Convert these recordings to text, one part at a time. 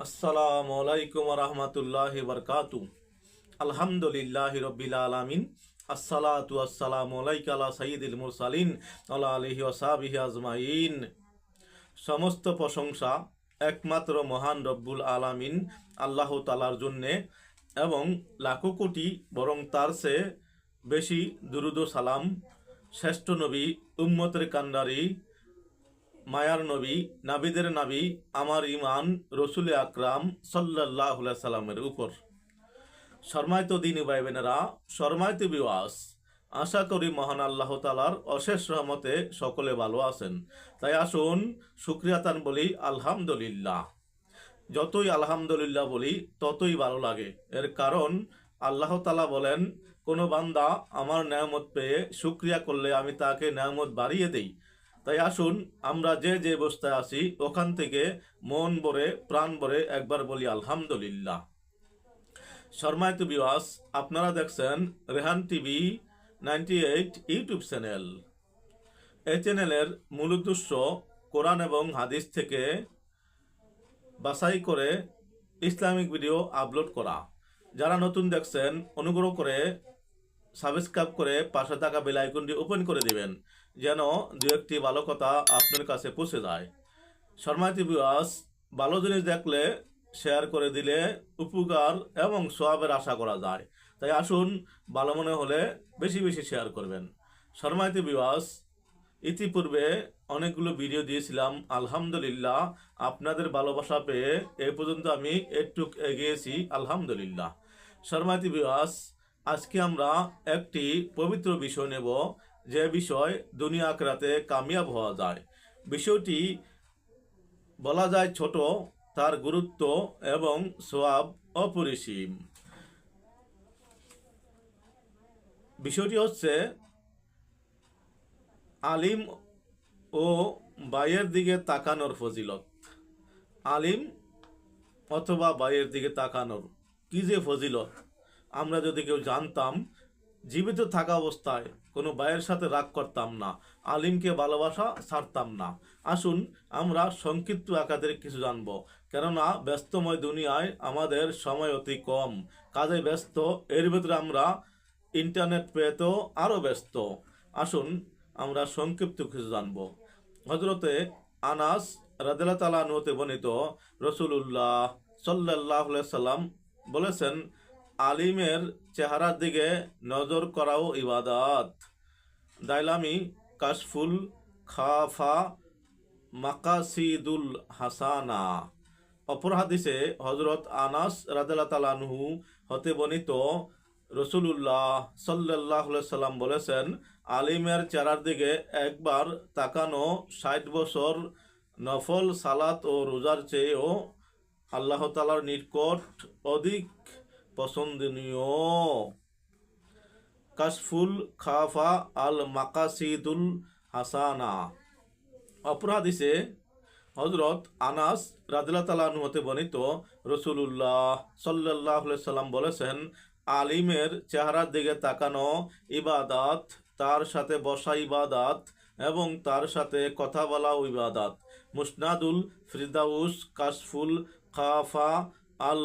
আসসালামু আলাইকুম রহমতুল্লাহ বরকাতু আলহামদুলিল্লাহ রবিল আলমিন। আসসালাতু আসসালামু আলাইকা আলা সাইয়্যিদিল মুরসালিন আলা আলিহি ওয়াসাবিহি আজমাইন। সমস্ত প্রশংসা একমাত্র মহান রব্বুল আলামিন আল্লাহ তালার জন্যে এবং লাখো কোটি বরং তার সে বেশি দুরুদ সালাম শ্রেষ্ঠ নবী উম্মতের কান্ডারি মায়ার নবী, নাবিদের নাবি, আমার ইমান রসুল আকরাম সাল্লাহ সাল্লামের উপর। শর্মায়িত দিনী ভাই বোনেরা শর্মায়িত বিওয়াস, আশা করি মহান আল্লাহ তালার অশেষ রহমতে সকলে ভালো আছেন। তাই আসুন সুক্রিয়াতান বলি, আলহামদুলিল্লাহ। যতই আলহামদুলিল্লাহ বলি, ততই ভালো লাগে। এর কারণ, আল্লাহ তালা বলেন, কোনো বান্দা আমার নেয়ামত পেয়ে সুক্রিয়া করলে আমি তাকে নেয়ামত বাড়িয়ে দেই। তাই আসুন, আমরা যে যে অবস্থায় আছি, ওখান থেকে মন ভরে, প্রাণ ভরে একবার বলি আলহামদুলিল্লাহ। শর্মায়ত বিওয়াস আপনারা দেখছেন Rehan TV ninety eight YouTube channel. এই চ্যানেলের মূল উদ্দেশ্য কোরআন এবং হাদিস থেকে বাছাই করে ইসলামিক ভিডিও আপলোড করা। যারা নতুন দেখছেন, অনুগ্রহ করে সাবস্ক্রাইব করে পাশে থাকা বেল আইকনটি ওপেন করে দিবেন। যেন দু একটি ভালো কথা আপনার কাছে পৌঁছে যায়। শর্মাতি বিওয়াস ভালো জিনিস দেখলে শেয়ার করে দিলে উপকার এবং সোয়াবের আশা করা যায়। তাই আসুন, ভালো মনে হলে বেশি বেশি শেয়ার করবেন। শর্মাতি বিওয়াস ইতিপূর্বে অনেকগুলো ভিডিও দিয়েছিলাম। আলহামদুলিল্লাহ, আপনাদের ভালোবাসা পেয়ে এই পর্যন্ত আমি একটু এগিয়েছি। আলহামদুলিল্লাহ। শর্মাতি বিওয়াস আজকে আমরা একটি পবিত্র বিষয় নেব। যে বিষয় দুনিয়া আখরাতে কামিয়াব হওয়া যায়। বিষয়টি বলা যায় ছোট, তার গুরুত্ব এবং সোয়াব অপরিসীম। বিষয়টি হচ্ছে, আলিম ও বাইয়ের দিকে তাকানোর ফজিলত। আলিম অথবা বাইয়ের দিকে তাকানোর কি যে ফজিলত, আমরা যদি কেউ জানতাম জীবিত থাকা অবস্থায় কোনো ভাইয়ের সাথে রাগ করতাম না, আলিমকে ভালোবাসা ছাড়তাম না। আসুন, আমরা সংক্ষিপ্ত আকাদের কিছু জানব। কেননা, ব্যস্তময় দুনিয়ায় আমাদের সময় অতি কম। কাজে ব্যস্ত, এর ভিতরে আমরা ইন্টারনেট পেয়ে আরও ব্যস্ত। আসুন, আমরা সংক্ষিপ্ত কিছু জানব। হজরতে আনাস রাদিল্লা তালা হতে বর্ণিত রসুল্লাহ সাল্লাহ সাল্লাম বলেছেন আলিমের চেহারার দিকে নজর করাও ইবাদাত। দাইলামি কাশফুল খাফা মাকাসিদুল হাসানা। অপর হাদিসে হজরত আনাস রাদিল্লা তালানহু হতে বর্ণিত রসুলুল্লাহ সাল্লাহ সাল্লাম বলেছেন, আলিমের চেহারার দিকে একবার তাকানো ষাট বছর নফল সালাত ও রোজার চেয়েও আল্লাহ তালার নিকট অধিক পছন্দনীয়। কাশফুল খাফা আল মাকাসিদুল হাসানা। অপরাধিসে হজরত আনাস রাদিল্লা তালাহু হতে বর্ণিত রসুল্লাহ সাল্লাহ সাল্লাম বলেছেন, আলিমের চেহারার দিকে তাকানো ইবাদাত, তার সাথে বসা ইবাদাত এবং তার সাথে কথা বলা ইবাদাত। মুসনাদুল ফিরদাউস কাশফুল খাফা আল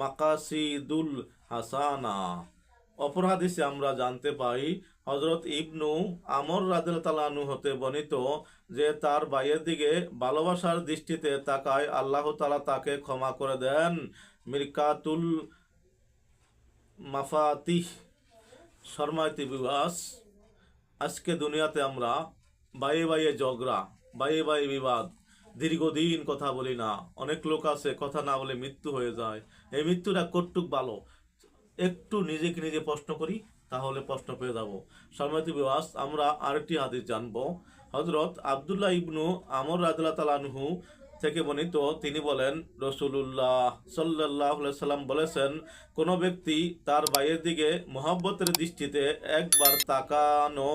মাকাসিদুল হাসানা। অপর আমরা জানতে পাই হজরত ইবনু আমর রাদিল তালানু হতে বর্ণিত যে তার ভাইয়ের দিকে ভালোবাসার দৃষ্টিতে তাকায়, আল্লাহ তালা তাকে ক্ষমা করে দেন। মিরকাতুল মাফাতিহ। শর্মায়তি বিবাস। আজকে দুনিয়াতে আমরা বাইয়ে বাইয়ে ঝগড়া, বাইয়ে বাইয়ে বিবাদ, দীর্ঘদিন কথা বলি না। অনেক লোক আছে, কথা না বলে মৃত্যু হয়ে যায়। এই মৃত্যুটা কটুক ভালো? একটু নিজেকে নিজে প্রশ্ন করি, তাহলে প্রশ্ন পেয়ে যাব। সম্মানিত বিবাস আমরা আরেকটি হাদিস জানব। হজরত আবদুল্লাহ ইবনু আমর রাদিল্লা তালানহু থেকে বর্ণিত, তিনি বলেন রসুল্লাহ সাল্লাহ সাল্লাম বলেছেন, কোনো ব্যক্তি তার ভাইয়ের দিকে মোহাব্বতের দৃষ্টিতে একবার তাকানো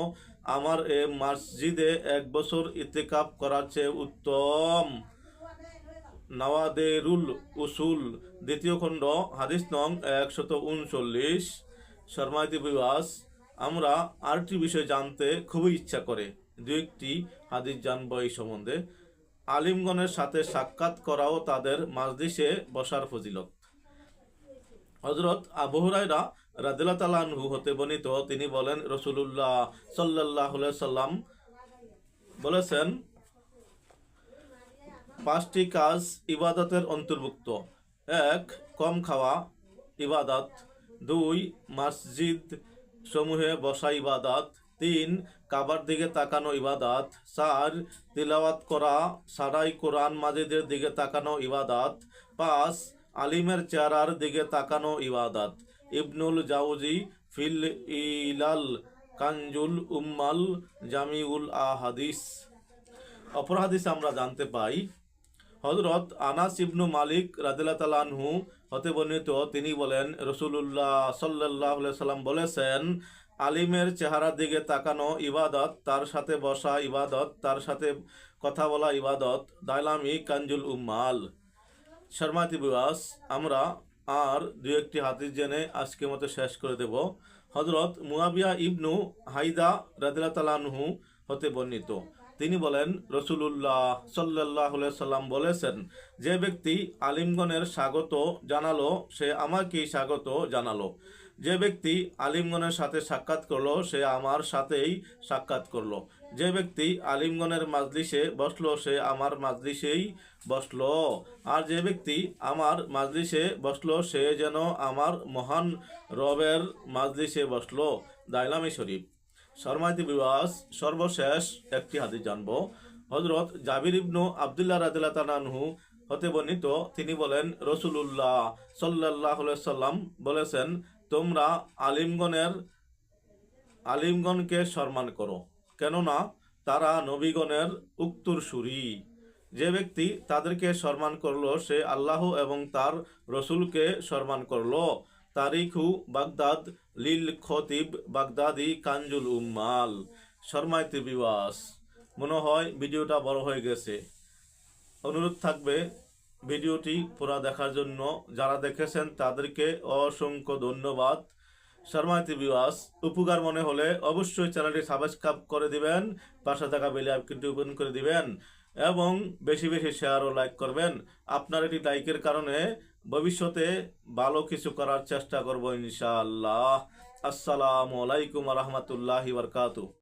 আমার এ মসজিদে এক বছর ইতেকাপ করার চেয়ে উত্তম। নওয়াদেরুল উসুল দ্বিতীয় খণ্ড, হাদিস নং একশত উনচল্লিশ। শর্মায়তি বিবাস, আমরা আরেকটি বিষয় জানতে খুবই ইচ্ছা করে। দু একটি হাদিস জানব এই সম্বন্ধে। আলিমগণের সাথে সাক্ষাৎ করাও তাদের মাজলিসে বসার ফজিলত। হজরত আবু হুরায়রা রাদিল্লাহ তালানহু হতে বর্ণিত, তিনি বলেন, রসুলুল্লাহ সাল্লাহ সাল্লাম বলেছেন, পাঁচটি কাজ ইবাদতের অন্তর্ভুক্ত। এক, কম খাওয়া, ইবাদত। দুই, মসজিদ সমূহে বসা ইবাদত। তিন, কাবার দিকে তাকানো ইবাদত। চার, তিলাওয়াত করা সারাই কোরআন মাজিদের দিকে তাকানো ইবাদত। পাঁচ, আলিমের চেহারার দিকে তাকানো ইবাদত। ইবনুল জাউজি, ফিল ইলাল কাঞ্জুল উম্মাল জামিউল আহাদিস। অপর হাদিস আমরা জানতে পাই হজরত আনাস ইবনু মালিক রাদিল্লাহ তালানহু হতে বর্ণিত, তিনি বলেন রসুল্লাহ সাল্লাহ সাল্লাম বলেছেন, আলিমের চেহারার দিকে তাকানো ইবাদত, তার সাথে বসা ইবাদত, তার সাথে কথা বলা ইবাদত দাইলামি কাঞ্জুল উম্মাল। শর্মাতি বিবাস, আমরা আর দু একটি হাদিস জেনে আজকে মতো শেষ করে দেব। হজরত মুয়াবিয়া ইবনু হাইদা রাদিল্লাহ তালানহু হতে বর্ণিত তিনি বলেন, রসুলুল্লাহ সাল্লাহ সাল্লাম বলেছেন, যে ব্যক্তি আলিমগণের স্বাগত জানালো, সে আমাকেই স্বাগত জানালো। যে ব্যক্তি আলিমগণের সাথে সাক্ষাৎ করল, সে আমার সাথেই সাক্ষাৎ করল। যে ব্যক্তি আলিমগণের মাজলিসে বসল, সে আমার মাজলিসেই বসল। আর যে ব্যক্তি আমার মাজলিসে বসল, সে যেন আমার মহান রবের মাজলিসে বসল। দাইলামি শরীফ। শর্মাতি বিবাস, সর্বশেষ একটি হাদিস জানব। হজরত জাবির ইবনু আবদুল্লাহ রাদিল্লাহ তালানহু হতে বর্ণিত, তিনি বলেন, রসুলুল্লাহ সাল্লাহ সাল্লাম বলেছেন, তোমরা আলিমগণের, আলিমগণকে সম্মান করো। কেননা তারা নবীগণের উত্তর সুরি। যে ব্যক্তি তাদেরকে সম্মান করল, সে আল্লাহ এবং তার রসুলকে সম্মান করল। তারিখু বাগদাদ লিল খতিব বাগদাদি কাঞ্জুল উম্মাল। শর্মাইতে বিবাস। মনে হয় ভিডিওটা বড় হয়ে গেছে। অনুরোধ থাকবে ভিডিওটি পুরা দেখার জন্য। যারা দেখেছেন তাদেরকে অসংখ্য ধন্যবাদ। শর্মাইতে বিবাস উপকার মনে হলে অবশ্যই চ্যানেলটি সাবস্ক্রাইব করে দিবেন, পাশে থাকা বেলে আইকনটি ওপেন করে দিবেন, এবং বেশি বেশি শেয়ার ও লাইক করবেন। আপনার এটি লাইকের কারণে ভবিষ্যতে ভালো কিছু করার চেষ্টা করব ইনশাআল্লাহ। আসসালামু আলাইকুম রহমতুল্লাহি বরকাতু